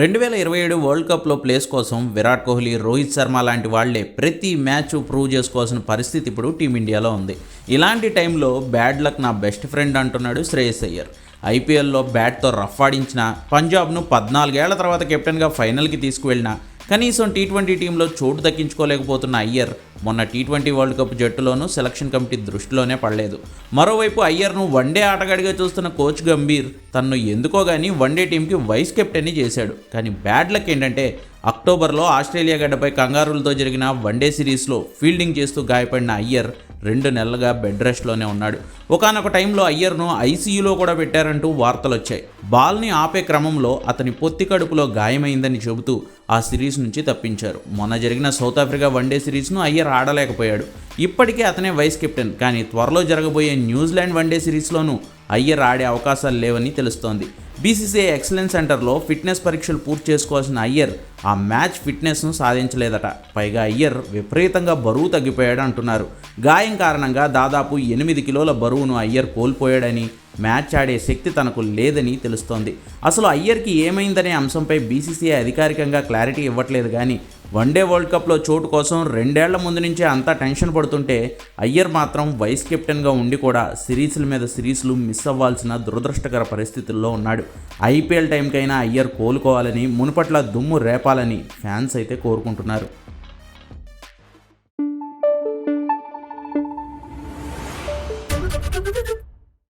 రెండు వేల ఇరవై ఏడు వరల్డ్ కప్లో ప్లేస్ కోసం విరాట్ కోహ్లీ రోహిత్ శర్మ లాంటి వాళ్ళే ప్రతి మ్యాచ్ ప్రూవ్ చేసుకోవాల్సిన పరిస్థితి ఇప్పుడు టీమిండియాలో ఉంది. ఇలాంటి టైంలో బ్యాడ్ లక్ నా బెస్ట్ ఫ్రెండ్ అంటున్నాడు శ్రేయస్ అయ్యర్. ఐపీఎల్లో బ్యాట్తో రఫ్ ఆడించిన పంజాబ్ను పద్నాలుగేళ్ళ తర్వాత కెప్టెన్గా ఫైనల్కి తీసుకువెళ్ళిన కనీసం టీ ట్వంటీ టీంలో చోటు దక్కించుకోలేకపోతున్న అయ్యర్ మొన్న టీ ట్వంటీ వరల్డ్ కప్ జట్టులోనూ సెలక్షన్ కమిటీ దృష్టిలోనే పడలేదు. మరోవైపు అయ్యర్ను వన్డే ఆటగాడిగా చూస్తున్న కోచ్ గంభీర్ తన్ను ఎందుకో గానీ వన్డే టీంకి వైస్ కెప్టెన్ని చేశాడు. కానీ బ్యాడ్ లక్ ఏంటంటే అక్టోబర్లో ఆస్ట్రేలియా గడ్డపై కంగారులతో జరిగిన వన్డే సిరీస్లో ఫీల్డింగ్ చేస్తూ గాయపడిన అయ్యర్ రెండు నెలలుగా బెడ్ రెస్ట్లోనే ఉన్నాడు. ఒకనొక టైంలో అయ్యర్ను ఐసీయూలో కూడా పెట్టారంటూ వార్తలు వచ్చాయి బాల్ని ఆపే క్రమంలో అతని పొత్తి కడుపులో గాయమైందని చెబుతూ ఆ సిరీస్ నుంచి తప్పించారు. మొన్న జరిగిన సౌత్ ఆఫ్రికా వన్డే సిరీస్ను అయ్యర్ ఆడలేకపోయాడు. ఇప్పటికే అతనే వైస్ కెప్టెన్ కానీ త్వరలో జరగబోయే న్యూజిలాండ్ వన్డే సిరీస్లోనూ అయ్యర్ ఆడే అవకాశాలు లేవని తెలుస్తోంది. బీసీసీఐ ఎక్సలెన్స్ సెంటర్లో ఫిట్నెస్ పరీక్షలు పూర్తి చేసుకోవాల్సిన అయ్యర్ ఆ మ్యాచ్ ఫిట్నెస్ను సాధించలేదట. పైగా అయ్యర్ విపరీతంగా బరువు తగ్గిపోయాడు అంటున్నారు. గాయం కారణంగా దాదాపు ఎనిమిది కిలోల బరువును అయ్యర్ కోల్పోయాడని మ్యాచ్ ఆడే శక్తి తనకు లేదని తెలుస్తోంది. అసలు అయ్యర్కి ఏమైందనే అంశంపై బీసీసీఐ అధికారికంగా క్లారిటీ ఇవ్వట్లేదు కానీ వన్డే వరల్డ్ కప్లో చోటు కోసం రెండేళ్ళ ముందు నుంచే అంతా టెన్షన్ పడుతుంటే అయ్యర్ మాత్రం వైస్ కెప్టెన్గా ఉండి కూడా సిరీస్ల మీద సిరీస్లు మిస్ అవ్వాల్సిన దురదృష్టకర పరిస్థితుల్లో ఉన్నాడు. ఐపీఎల్ టైంకైనా అయ్యర్ కోలుకోవాలని మునుపట్ల దుమ్ము రేపాలని ఫ్యాన్స్ అయితే కోరుకుంటున్నారు.